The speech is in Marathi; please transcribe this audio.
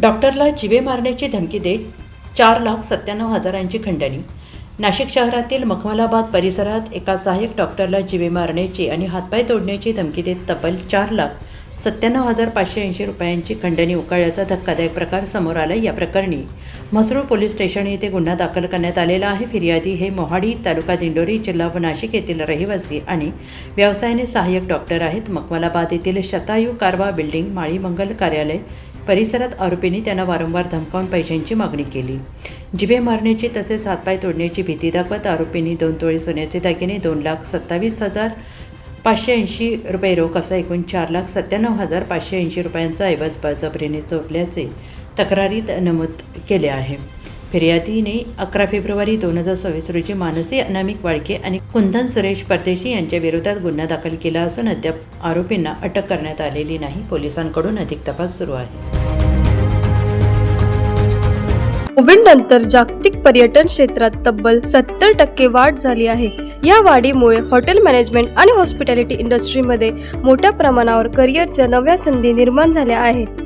डॉक्टरला जिवे मारण्याची धमकी देत चार लाख सत्त्याण्णव हजारांची खंडणी. नाशिक शहरातील मखमलाबाद परिसरात एका सहाय्यक डॉक्टरला जिवे मारण्याची आणि हातपाय तोडण्याची धमकी देत तब्बल चार लाख सत्त्याण्णव हजार पाचशे ऐंशी रुपयांची खंडणी उकळल्याचा धक्कादायक प्रकार समोर आला या प्रकरणी. म्हसरूळ पोलीस स्टेशन येथे गुन्हा दाखल करण्यात आलेला आहे. फिर्यादी हे मोहाडी तालुका दिंडोरी जिल्हा व नाशिक येथील रहिवासी आणि व्यवसायाने सहाय्यक डॉक्टर आहेत. मखमलाबाद येथील शतायू कारवा बिल्डिंग माळी मंगल कार्यालय परिसरात आरोपींनी त्यांना वारंवार धमकावून पैशांची मागणी केली. जिवे मारण्याची तसेच हातपाय तोडण्याची भीती दाखवत आरोपींनी दोन तोळे सोन्याचे दागिने दोन लाख सत्तावीस हजार पाचशे ऐंशी रुपये रोख असा एकूण चार लाख सत्त्याण्णव हजार पाचशे ऐंशी रुपयांचा ऐवज बळजबरीने चोरल्याचे तक्रारीत नमूद केले आहे. फिर्यादीने अकरा फेब्रुवारी दोन हजार सव्वीस रोजी मानसी अनामिक वाळके आणि कुंदन सुरेश परदेशी यांच्या विरोधात गुन्हा दाखल केला असून अद्याप आरोपींना अटक करण्यात आलेली नाही. पोलिसांकडून अधिक तपास सुरू आहे. कोविड नंतर जागतिक पर्यटन क्षेत्रात तब्बल सत्तर टक्के वाढ झाली आहे. या वाढीमुळे हॉटेल मॅनेजमेंट आणि हॉस्पिटॅलिटी इंडस्ट्रीमध्ये मोठ्या प्रमाणावर करिअरच्या नव्या संधी निर्माण झाल्या आहेत.